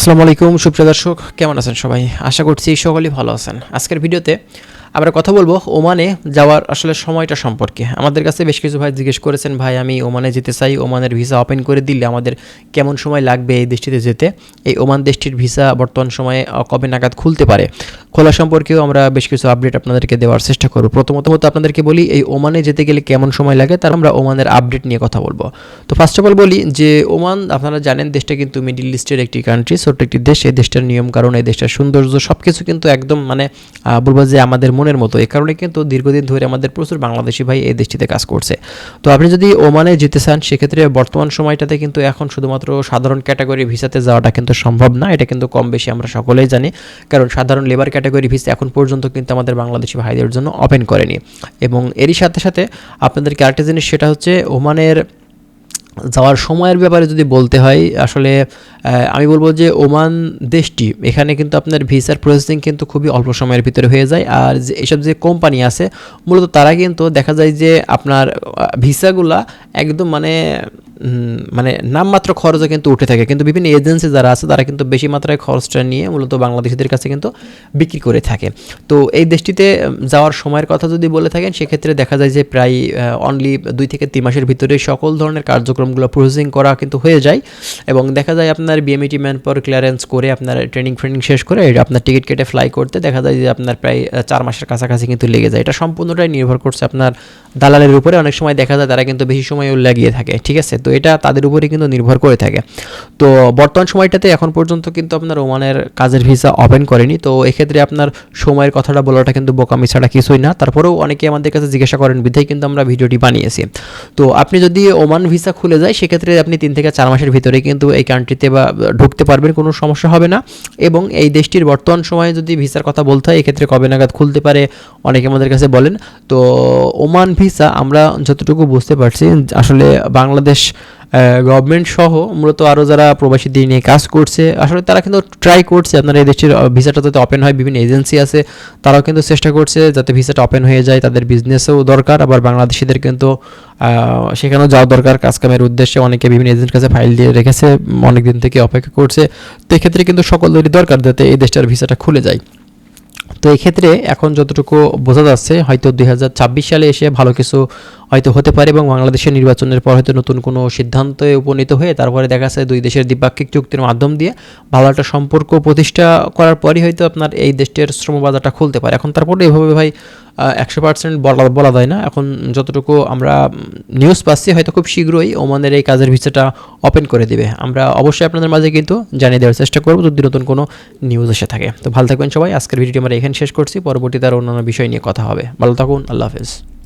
আসসালামু আলাইকুম সুপ্রিয় দর্শক কেমন আছেন সবাই? আশা করছি সকলেই ভালো আছেন। আজকের ভিডিওতে আমরা কথা বলব ওমানে যাওয়ার আসলে সময়টা সম্পর্কে। আমাদের কাছে বেশ কিছু ভাই জিজ্ঞেস করেছেন, ভাই, আমি ওমানে যেতে চাই। ওমানের ভিসা ওপেন করে দিলে আমাদের কেমন সময় লাগবে এই দেশটিতে যেতে? এই ওমান দেশটির ভিসা বর্তমান সময়ে কবে নাগাদ খুলতে পারে? খোলা সম্পর্কেও আমরা বেশ কিছু আপডেট আপনাদেরকে দেওয়ার চেষ্টা করব। প্রথমত মতো আপনাদেরকে বলি, এই ওমানে যেতে গেলে কেমন সময় লাগে? তার আমরা ওমানের আপডেট নিয়ে কথা বলব। তো ফার্স্ট অফ অল বলি যে, ওমান, আপনারা জানেন, দেশটা কিন্তু মিডিল ইস্টের একটি কান্ট্রি ছোট্ট একটি দেশ। এই দেশটার নিয়ম কারণ এই দেশটার সৌন্দর্য সব কিছু কিন্তু একদম মানে বলব যে আমাদের মনের মতো। এই কারণে কিন্তু দীর্ঘদিন ধরে আমাদের প্রচুর বাংলাদেশি ভাই এই দেশটিতে কাজ করছে। তো আপনি যদি ওমানে যেতে চান, সেক্ষেত্রে বর্তমান সময়টাতে কিন্তু এখন শুধুমাত্র সাধারণ ক্যাটাগরি ভিসাতে যাওয়াটা কিন্তু সম্ভব না। এটা কিন্তু কম বেশি আমরা সকলেই জানি। কারণ সাধারণ লেবার ক্যাটাগরি ভিসা এখন পর্যন্ত কিন্তু আমাদের বাংলাদেশি ভাইদের জন্য ওপেন করেনি। এবং এরই সাথে সাথে আপনাদেরকে আরেকটা জিনিস, সেটা হচ্ছে ওমানের যাওয়ার সময়ের ব্যাপারে যদি বলতে হয়, আসলে আমি বলব যে ওমান দেশটি, এখানে কিন্তু আপনার ভিসার প্রসেসিং কিন্তু খুবই অল্প সময়ের ভিতরে হয়ে যায়। আর যে এসব যে কোম্পানি আছে, মূলত তারা কিন্তু দেখা যায় যে আপনার ভিসাগুলা একদম মানে মানে নামমাত্র খরচে কিন্তু উঠে থাকে। কিন্তু বিভিন্ন এজেন্সি যারা আছে, তারা কিন্তু বেশি মাত্রায় খরচটা নিয়ে মূলত বাংলাদেশিদের কাছে কিন্তু বিক্রি করে থাকে। তো এই দেশটিতে যাওয়ার সময়ের কথা যদি বলে থাকেন, সেক্ষেত্রে দেখা যায় যে প্রায় অনলি দুই থেকে তিন মাসের ভিতরে সকল ধরনের কার্যক্রমগুলো প্রসেসিং করা কিন্তু হয়ে যায়। এবং দেখা যায় আপনার বিএমইটি ম্যান পর ক্লিয়ারেন্স করে আপনার ট্রেনিং ফ্রেনিং শেষ করে আপনার টিকিট কেটে ফ্লাই করতে দেখা যায় যে আপনার প্রায় চার মাসের কাছাকাছি কিন্তু লেগে যায়। এটা সম্পূর্ণটাই নির্ভর করছে আপনার দালালের উপরে। অনেক সময় দেখা যায় তারা কিন্তু বেশি সময়ও লাগিয়ে থাকে। ঠিক আছে? তো এটা তাদের উপরে কিন্তু নির্ভর করে থাকে। তো বর্তমান সময়টাতে এখন পর্যন্ত কিন্তু আপনার ওমানের কাজের ভিসা ওপেন করেনি। তো এক্ষেত্রে আপনার সময়ের কথাটা বলাটা কিন্তু বোকামি ছাড়া কিছুই না। তারপরেও অনেকে আমাদের কাছে জিজ্ঞাসা করেন, বিধায় কিন্তু আমরা ভিডিওটি বানিয়েছি। তো আপনি যদি ওমান ভিসা খুলে যায়, সেক্ষেত্রে আপনি তিন থেকে চার মাসের ভিতরে কিন্তু এই কান্ট্রিতে বা ঢুকতে পারবেন, কোনো সমস্যা হবে না। এবং এই দেশটির বর্তমান সময়ে যদি ভিসার কথা বলতে হয়, এক্ষেত্রে কবে নাগাদ খুলতে পারে, অনেকে আমাদের কাছে বলেন। তো ওমান ভিসা আমরা যতটুকু বুঝতে পারছি, আসলে বাংলাদেশ গভর্নমেন্ট সহ মূলত আরও যারা প্রবাসীদের নিয়ে কাজ করছে, আসলে তারা কিন্তু ট্রাই করছে আপনার এই দেশের ভিসাটা যাতে ওপেন হয়, বিভিন্ন এজেন্সি আছে, তারাও কিন্তু চেষ্টা করছে যাতে ভিসাটা ওপেন হয়ে যায়, তাদের বিজনেসেও দরকার, আবার বাংলাদেশিদের কিন্তু সেখানেও যাওয়া দরকার কাজ কামের উদ্দেশ্যে অনেকে বিভিন্ন এজেন্ট কাছে ফাইল দিয়ে রেখেছে অনেক দিন থেকে অপেক্ষা করছে, তো এক্ষেত্রে কিন্তু সকলেরই দরকার যাতে এই দেশটার ভিসাটা খুলে যায়। তো এক্ষেত্রে ক্ষেত্রে এখন যতটুকু বোঝা যাচ্ছে, হয়তো দুই হাজার ছাব্বিশ সালে এসে ভালো কিছু হয়তো হতে পারে এবং বাংলাদেশের নির্বাচনের পর হয়তো নতুন কোনো সিদ্ধান্তে উপনীত হয়ে তারপরে দেখা যাচ্ছে দুই দেশের দ্বিপাক্ষিক চুক্তির মাধ্যম দিয়ে ভালো একটা সম্পর্ক প্রতিষ্ঠা করার পরই হয়তো আপনার এই দেশটির শ্রম বাজারটা খুলতে পারে। এখন তারপরে এভাবে ভাই একশো পার্সেন্ট বলা বলা যায় না। এখন যতটুকু আমরা নিউজ পাচ্ছি, হয়তো খুব শীঘ্রই ওমানের এই কাজের ভিসাটা ওপেন করে দিবে। আমরা অবশ্যই আপনাদের মাঝে কিন্তু জানিয়ে দেওয়ার চেষ্টা করব যদি নতুন কোনো নিউজ এসে থাকে। তো ভালো থাকবেন সবাই। আজকের ভিডিওটি আমরা এখানে শেষ করছি। পরবর্তীতে আর অন্যান্য বিষয় নিয়ে কথা হবে। ভালো থাকুন। আল্লাহ হাফেজ।